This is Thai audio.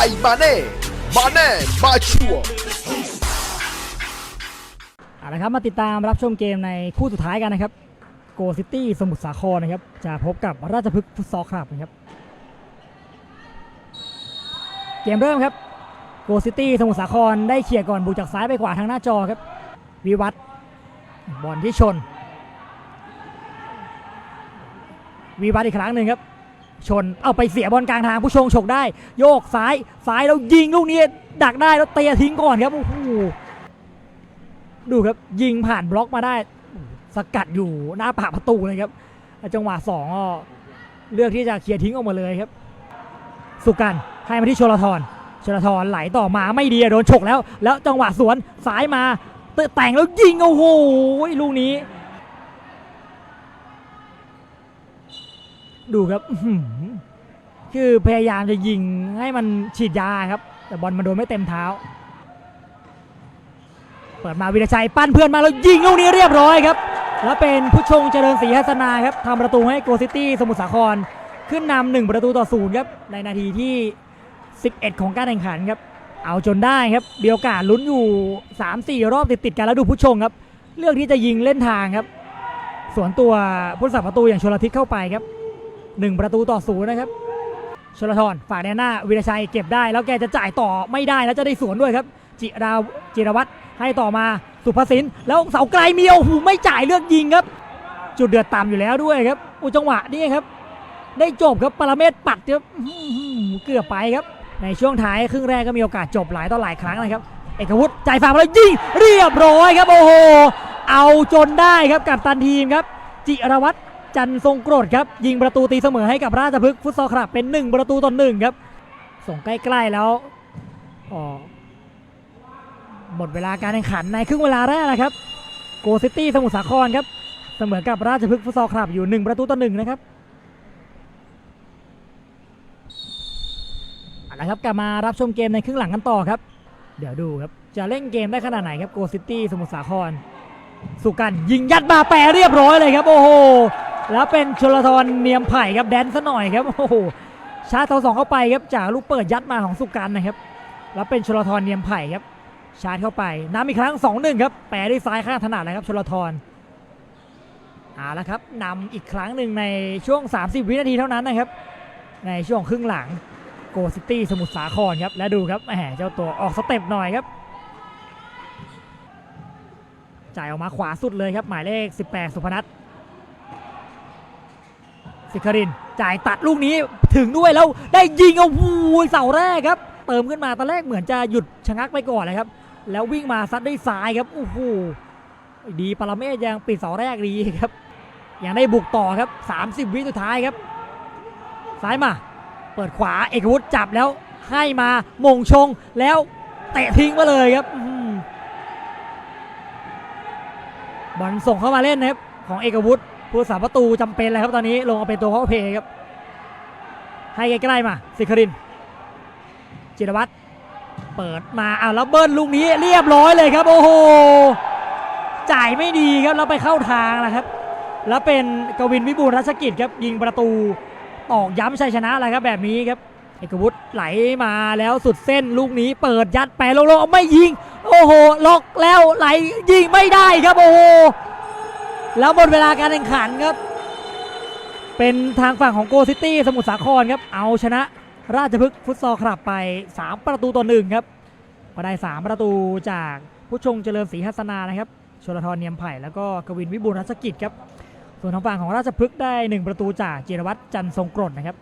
ไทยมาเน่ มาแน่ มาชัวร์เอาละครับมาติดตามรับชมเกมในคู่สุดท้ายกันนะครับ โกซิตี้สมุทรสาครนะครับ จะพบกับราชพฤกษ์ฟุตซอลคลับนะครับ เกมเริ่มครับ โกซิตี้สมุทรสาครได้เขี่ยก่อนบุกจากซ้ายไปขวาทางหน้าจอครับ วิวัฒบอลที่ชน วิวัฒอีกครั้งหนึ่งครับ ชนเอาไปเสียบอลกลางทางผู้ชงฉกได้ โยกซ้ายซ้ายแล้วยิงลูกนี้ดักได้แล้วเตะทิ้งก่อนครับโอ้โหดูครับยิงผ่านบล็อกมาได้ สกัดอยู่หน้าปากประตูเลยครับจังหวะสองเลือกที่จะเคลียร์ทิ้งออกมาเลยครับ สุกันให้มาที่ชลทรชลทรไหลต่อมาไม่ดีโดนฉกแล้ว แล้วจังหวะสวนสายมาเตะแต่งแล้วยิงโอ้โหลูกนี้ ดูครับคือพยายามจะยิงให้มันฉีดยาครับ แต่บอลมันโดนไม่เต็มเท้า เปิดมาวิรชัยปั้นเพื่อนมาแล้วยิงลูกนี้เรียบร้อยครับ แล้วเป็นผู้ชงเจริญศรีหัสนาครับทำประตูให้โกซิตี้สมุทรสาคร ขึ้นนำหนึ่งประตูต่อศูนย์ครับในนาทีที่ 11 ของการแข่งขันครับ เอาจนได้ครับมีโอกาสลุ้นอยู่ 3-4 รอบติดๆกันแล้วดูผู้ชงครับ เลือกที่จะยิงเล่นทางครับ สวนตัวผู้รักษาประตูอย่างชลทิศเข้าไปครับ 1 ประตูต่อศูนย์นะครับชลทรฝ่ายแนหน้าวิรชัยเก็บได้ แล้วแกจะจ่ายต่อไม่ได้แล้วจะได้สวนด้วยครับ จิราจิรวัตรให้ต่อมาสุภสินแล้วเสาไกลมีโอ้โหไม่จ่ายเลือกยิงครับ จุดเดือดต่ำอยู่แล้วด้วยครับอุจังหวะนี้ครับ ได้จบครับปรเมศปัดครับอื้อหือเกือบไปครับ ในช่วงท้ายครึ่งแรกก็มีโอกาสจบหลายต่อหลายครั้งนะครับเอกวุฒิจ่ายฝากมาแล้วยิงเรียบร้อยครับโอ้โหเอาจนได้ครับกับตันทีมครับ จิรวัตร จันทร์ทรงกรดครับ ยิงประตูตีเสมอให้กับราชพฤกษ์ฟุตซอลคลับเป็น 1 ประตูต่อหนึ่งครับ ส่งใกล้ๆแล้วหมดเวลาการแข่งขันในครึ่งเวลาแรกนะครับ โกซิตี้สมุทรสาครครับ เสมอกับราชพฤกษ์ฟุตซอลคลับอยู่ 1 ประตูต่อหนึ่งนะครับเอาละครับกลับมารับชมเกมในครึ่งหลังกันต่อครับ เดี๋ยวดูครับจะเล่นเกมได้ขนาดไหนครับโกซิตี้สมุทรสาครสุกันยิงยัดมาแปรเรียบร้อยเลยครับ โอ้โห แล้วเป็นชลทรเนียมไผ่ครับแดนซะหน่อยครับโอ้โหชาร์จเสาสองเข้าไปครับจากลูกเปิดยัดมาของสุกันนะครับ แล้วเป็นชลทรเนียมไผ่ครับ ชาร์จเข้าไปน้ำอีกครั้ง2-1ครับแปรด้วยซ้ายข้างถนัดเลยครับชลทรเอาละครับนำอีกครั้งหนึ่งในช่วง 30 วินาทีเท่านั้นนะครับ ในช่วงครึ่งหลังโกซิตี้สมุทรสาครครับและดูครับแหมเจ้าตัวออกสเต็ปหน่อยครับจ่ายออกมาขวาสุดเลยครับ หมายเลข 18 สุพนัท สิครินจ่ายตัดลูกนี้ถึงด้วยแล้วได้ยิงเอาหูเสาแรกครับ เติมขึ้นมาตอนแรกเหมือนจะหยุดชะงักไปก่อนเลยครับ แล้ววิ่งมาซัดด้วยซ้ายครับโอ้โหดีปรเมศยังปิดเสาแรกดีครับยังได้บุกต่อครับ 30 วิสุดท้ายครับ ซ้ายมา เปิดขวาเอกวุฒิจับแล้วให้มามงชงแล้วเตะทิ้งมาเลยครับบอลส่งเข้ามาเล่นนะครับของเอกวุฒิ ผู้สาประตูจำเป็นเลยครับตอนนี้ลงเอาเป็นตัวเขาเพย์ครับ ให้ใกล้ๆมา สิคริน จิรวัตรเปิดมาอ้าวแล้วเบิ้ลลูกนี้เรียบร้อยเลยครับ โอ้โห จ่ายไม่ดีครับ แล้วไปเข้าทางนะครับ แล้วเป็นกวินวิบูลรัชกิจครับ ยิงประตูตอกย้ำชัยชนะอะไรครับแบบนี้ครับเอกวุฒิไหลมาแล้วสุดเส้นลูกนี้เปิดยัดแปรลงๆไม่ยิง โอ้โห ล็อกแล้วไหลยิงไม่ได้ครับ โอ้โห แล้วหมดเวลาการแข่งขันครับ เป็นทางฝั่งของโกซิตี้สมุทรสาครครับ เอาชนะราชพฤกษ์ฟุตซอลคลับไป 3 ประตูต่อหนึ่งครับ ก็ได้ 3 ประตูจากผู้ชงเจริญศรีหัสนานะครับชลทรเนียมไผ่แล้วก็กวินวิบูลรัชกิจครับ ส่วนทางฝั่งของราชพฤกษ์ได้ 1 ประตูจากจิรวัตรจันทร์ทรงกรดนะครับ